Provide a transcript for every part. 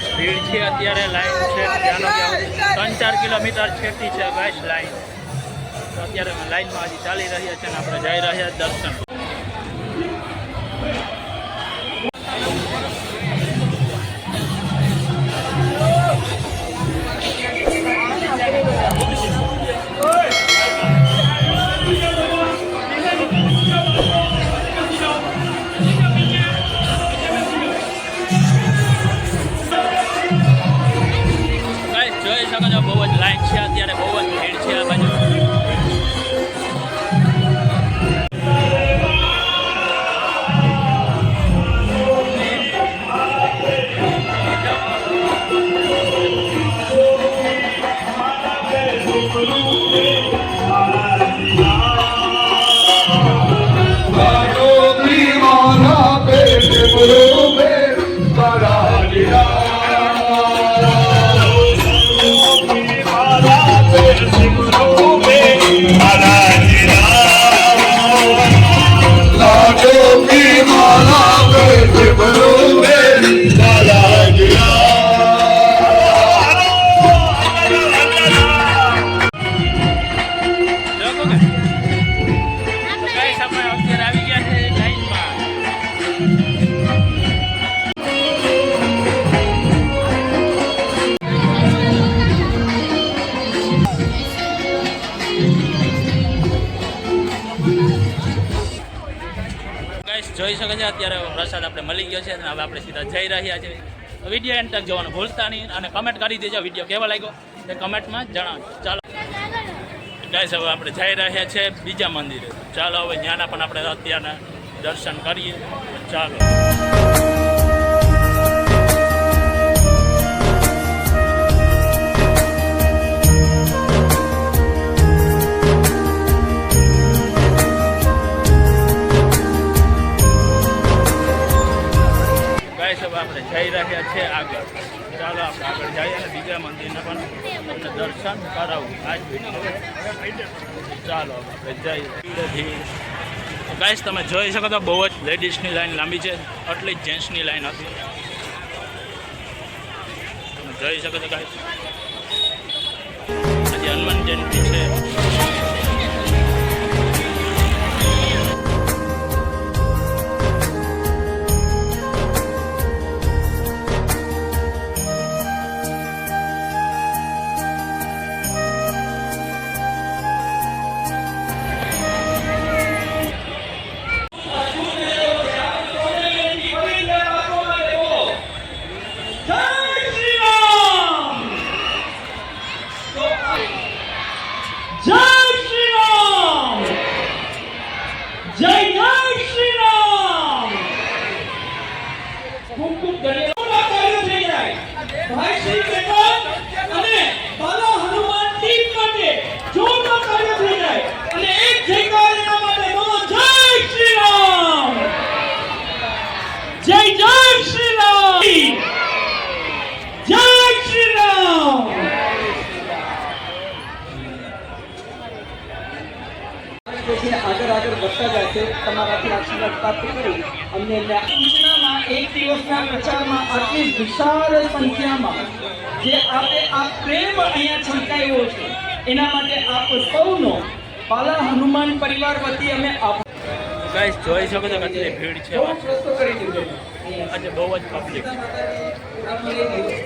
જ ભીડ છે અત્યારે લાઈન છે, ત્યાંનો ત્રણ ચાર કિલોમીટર છેટી છે ગાઈસ લાઈન તો અત્યારે લાઈનમાં હજી ચાલી રહ્યા છે અને આપણે જઈ રહ્યા દર્શન. પ્રસાદ ગયો છે અને હવે આપણે સીધા જઈ રહ્યા છીએ. વીડિયો એન્ડ તક જોવાનું ભૂલતા નહીં અને કમેન્ટ કરી દેજો. વીડિયો કેવો લાગ્યો તે કમેન્ટમાં જણાવજો. ચાલો. ગાઈસ હવે આપણે જઈ રહ્યા છીએ બીજા મંદિરે. ચાલો, હવે ત્યાંના પણ આપણે અત્યારના દર્શન કરીએ. ચાલો. ચાલો જઈએ ગાઈસ તમે જોઈ શકો તો બહુ જ લેડીઝની લાઈન લાંબી છે. આટલી જ જેન્ટ્સની લાઈન હતી. તમે જોઈ શકો છો ગાઈસ આજે હનુમાન જયંતિ છે. સાથે તમારાથી આશીર્વાદ પ્રાપ્ત કરી એક દિવસના પ્રચારમાં આટલી સંખ્યામાં જે આપે આ પ્રેમ અહીંયા છલકાયો છે એના માટે આપ સૌનો પાલા હનુમાન પરિવાર વતી અમે આપ ગાઈસ જોઈ શકો છો કેટલી ભીડ છે. આજે બહુ જ પબ્લિક છે.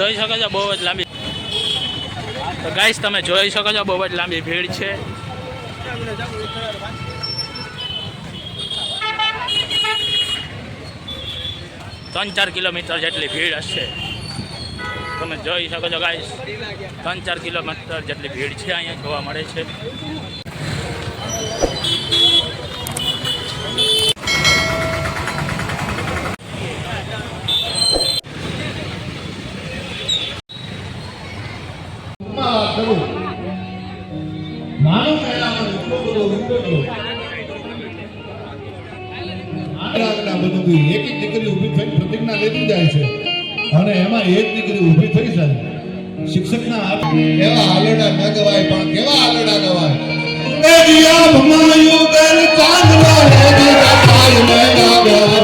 જોઈ શકો છો બહુ જ લાંબી. તો ગાઈસ, તમે જોઈ શકો છો બહુ જ લાંબી ભીડ છે. ત્રણ ચાર કિલોમીટર જેટલી ભીડ હશે. તમે જોઈ શકો છો ગાઈસ ત્રણ ચાર કિલોમીટર જેટલી ભીડ છે અહીંયા જોવા મળે છે. અને એમાં એક દીકરી ઊભી થઈ જાય. શિક્ષકના કેવા આલડા ન ગવાય પણ કેવા આલડા ગવાય? એ દિયા ભમાયું બેન ચાંદલા હે દીરા પાય મેં ગાવ્યા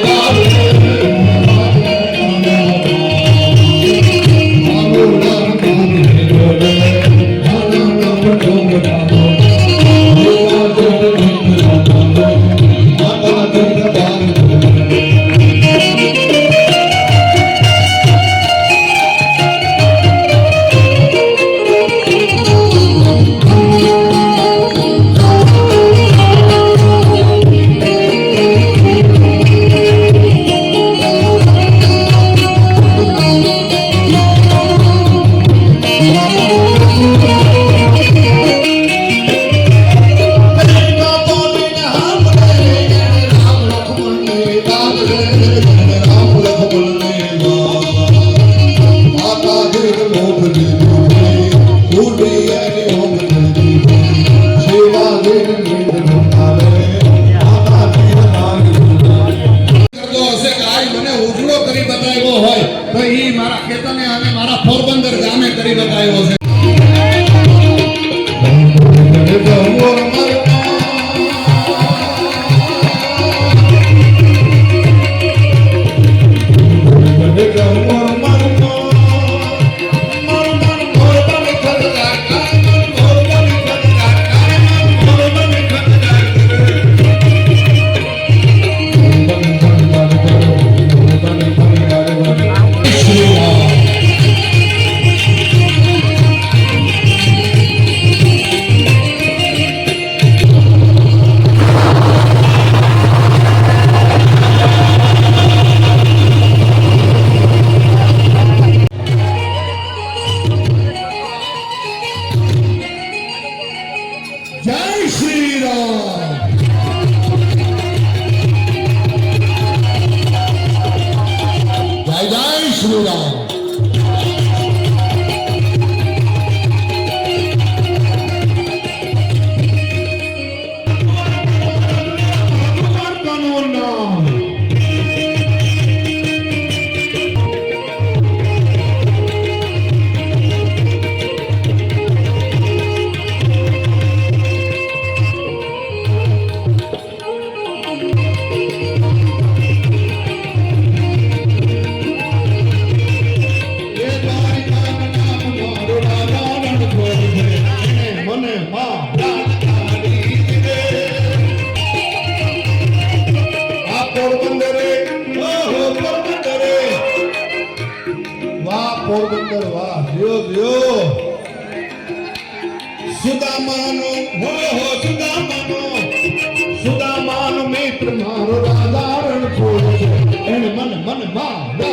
એને મન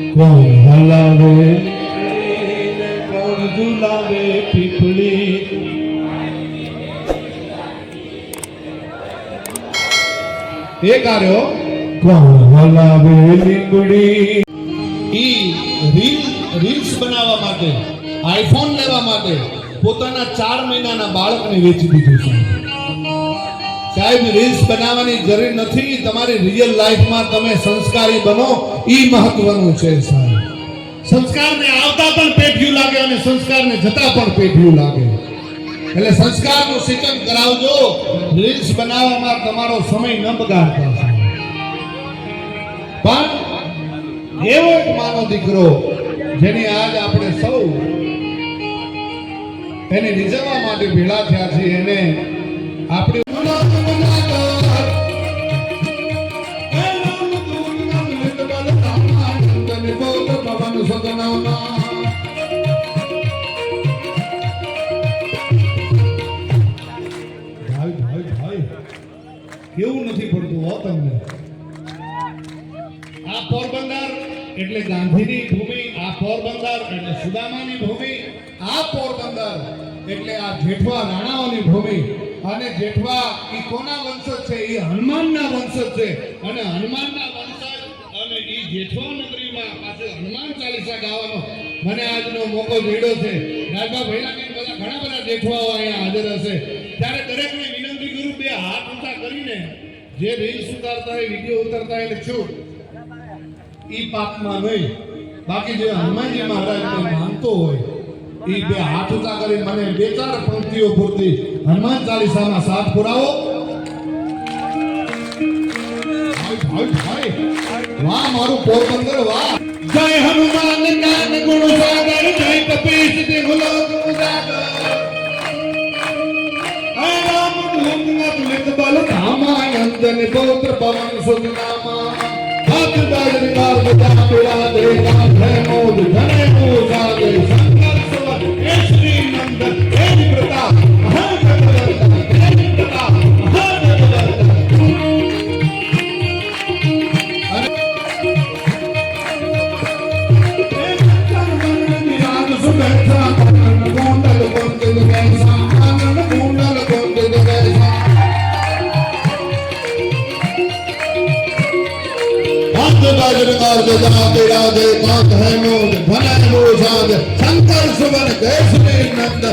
કોણ હલાવે કોણ ઝુલાવે પીપળી એ કાર્યો કોણ હલાવે લીંબડી. ઈ રીલ રીલ્સ બનાવવા માટે આઈફોન લેવા માટે પોતાના ચાર મહિનાના બાળકને વેચી દીધું છે. સાહેબ રીલ્સ બનાવવાની જરૂર નથી. તમારી રિયલ લાઈફમાં તમે સંસ્કારી બનો. ઈ મહત્વનું છે સાહેબ. સંસ્કારને આવતા પણ પેઢીયું લાગે અને સંસ્કારને જતા પણ પેઢીયું લાગે. એટલે સંસ્કારનું સિંચન કરાવજો. રીલ્સ બનાવવામાં તમારો સમય ન બગાડતા પણ એવો એક માનો દીકરો જેની આજ આપણે સૌ એને રીઝવવા માટે ભેળા થયા છીએ, એને આપણે કેવું નથી પડતું હો તમને. આ પોરબંદર એટલે ગાંધીની ભૂમિ, આ પોરબંદર એટલે સુદામાની ભૂમિ, આ પોરબંદર એટલે આ જેઠવા રાણાઓની ભૂમિ. અને જેઠવા એ કોના વંશજ છે? એ હનુમાનના વંશજ છે. અને હનુમાનના વંશજ અને એ જેઠવા નગરીમાં પાસે હનુમાન ચાલીસા ગાવાનો મને આજનો મોકો મળ્યો છે. રાજભા ભૈલાની બધા ઘણા બધા જેઠવાઓ અહીંયા હાજર હશે. ત્યારે દરેકને વિનંતી કરું, બે હાથ કરીને જે રીલ્સ ઉતારતા હોય, વીડિયો ઉતારતા હોય, એટલે ઈ પાપમાં નહીં. બાકી જે હનુમાનજી મહારાજને માનતો હોય એ બે હાથ ઊંચા કરી મને બે ચાર પંક્તિઓ પૂરતી હનુમાન ચાલીસામાં સાથ પુરાવો. વાહ, મારું પોરબંદર વાહ. જય હનુમાન જ્ઞાન ગુણ સાગર, જય કપીશ દેહુ લોક ઉજાગર ધૂમ તુલિત બલ ધામા અંજન પૌત્ર પવન સુત નામા હાથ બાજર કાર બજા પેલા દે નામ હે મોદ ધને પ્રતાપ जा तेरा दे बात है मोज भले मोजाद शंकर सुमन कैसने नंद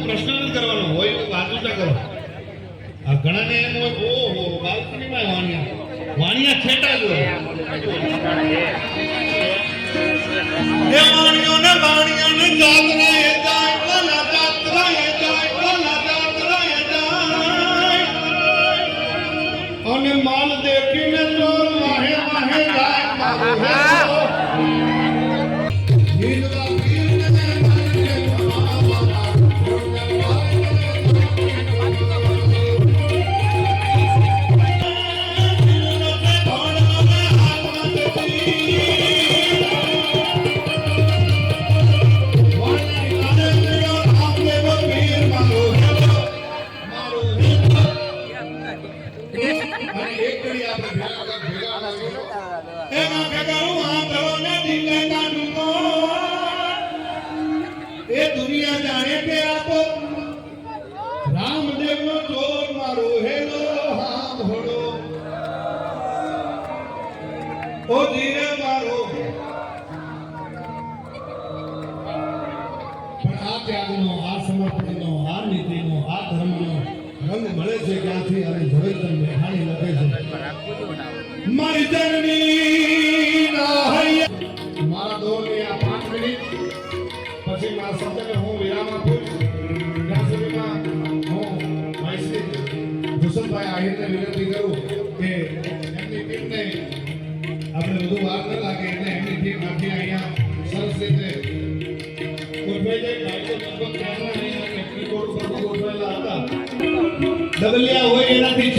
કોઈને પ્રશ્ન જ કરવાનો હોય તો વાત ઊંચા કરો. આ ઘણાને એમ હોય ઓહો બાલ્કનીમાં વાણિયા. વાણિયા છેટા જ હોય. વાણિયો ને વાણિયાને ને એ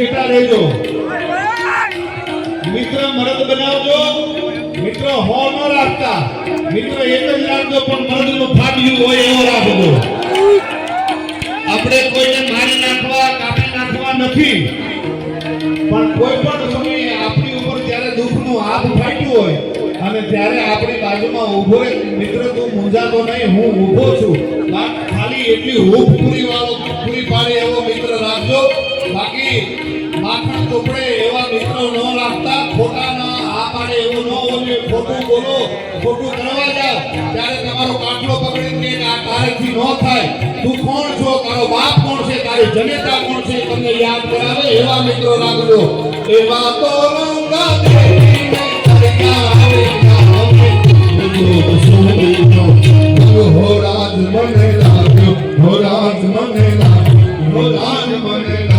છેટા રહેજો મિત્ર, મરદ બનાવજો. મિત્ર હો ન રાખતા. મિત્ર એક જ રાખજો, પણ મરદનું ફાટ્યું હોય એવો રાખજો. આપણે કોઈને મારી નાખવા, કાપી નાખવા નથી. પણ કોઈ પણ સમયે આપણી ઉપર જ્યારે દુઃખનું હાથ ફાટ્યું હોય અને ત્યારે આપણી બાજુમાં ઊભો રહે, મિત્ર, તું મૂંઝાતો નહીં, હું ઊભો છું. ખાલી એટલી હૂફ પૂરી વાળો, પૂરી પાડે એવો મિત્ર રાખજો. બાકી માખણ ચોપડે એવા મિત્રો ન રાખતા. ખોટા આ પાડે એવું ન હોય. ખોટું બોલો ખોટું કરવા જાવ ત્યારે તમારો કાટલો પકડીને કે આ તારેથી ન થાય. તું કોણ છો? તારો બાપ કોણ છે? તારી જનેતા કોણ છે? તમને યાદ કરાવે. એવા મિત્રો રાખજો. એવા તો હો રાજ મને હો રાજ મને હો રાજ મને લાગ્યો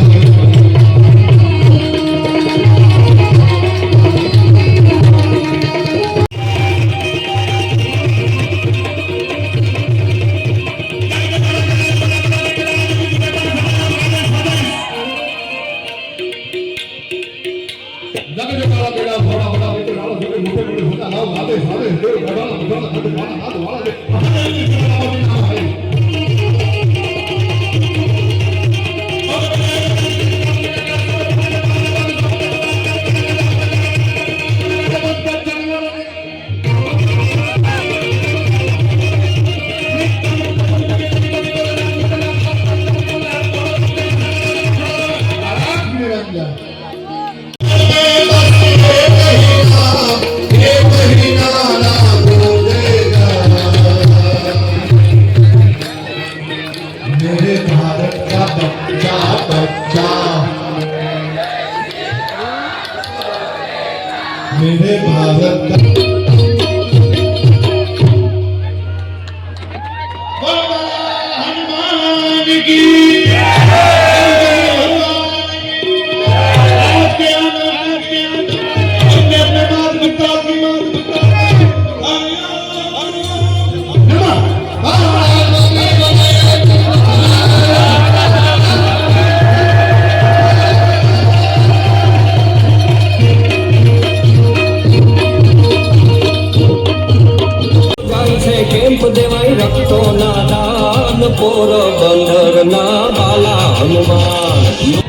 मेरे भारत દેવાય રક્તો ના દાન ના બાલા હનુમાન.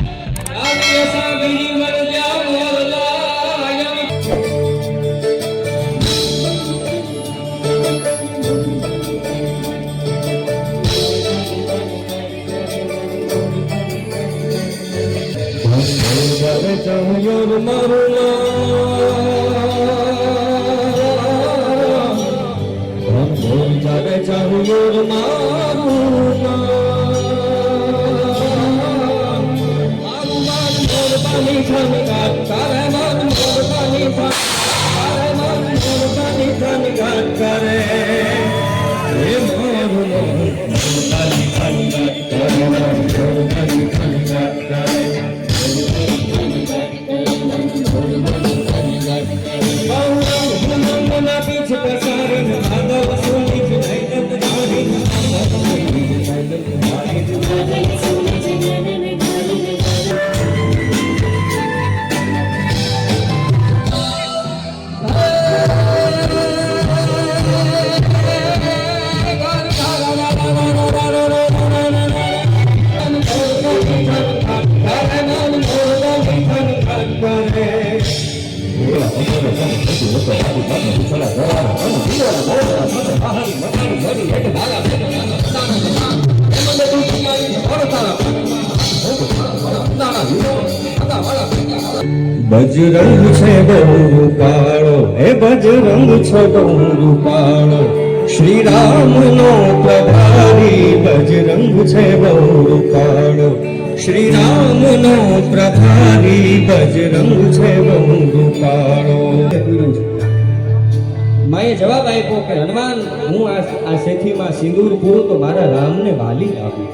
બજરંગ છે બહુ રૂપાળો હે બજરંગ છે બહુ રૂપાળો શ્રી રામનો પ્રભારી બજરંગ છે બહુ રૂપાળો શ્રી રામનો પ્રભારી બજરંગ છે બહુ રૂપાળો માએ જવાબ આપ્યો કે, હનુમાન, હું આ આ શેઠીમાં સિંદૂર પૂરું તો મારા રામને વાલી લાવું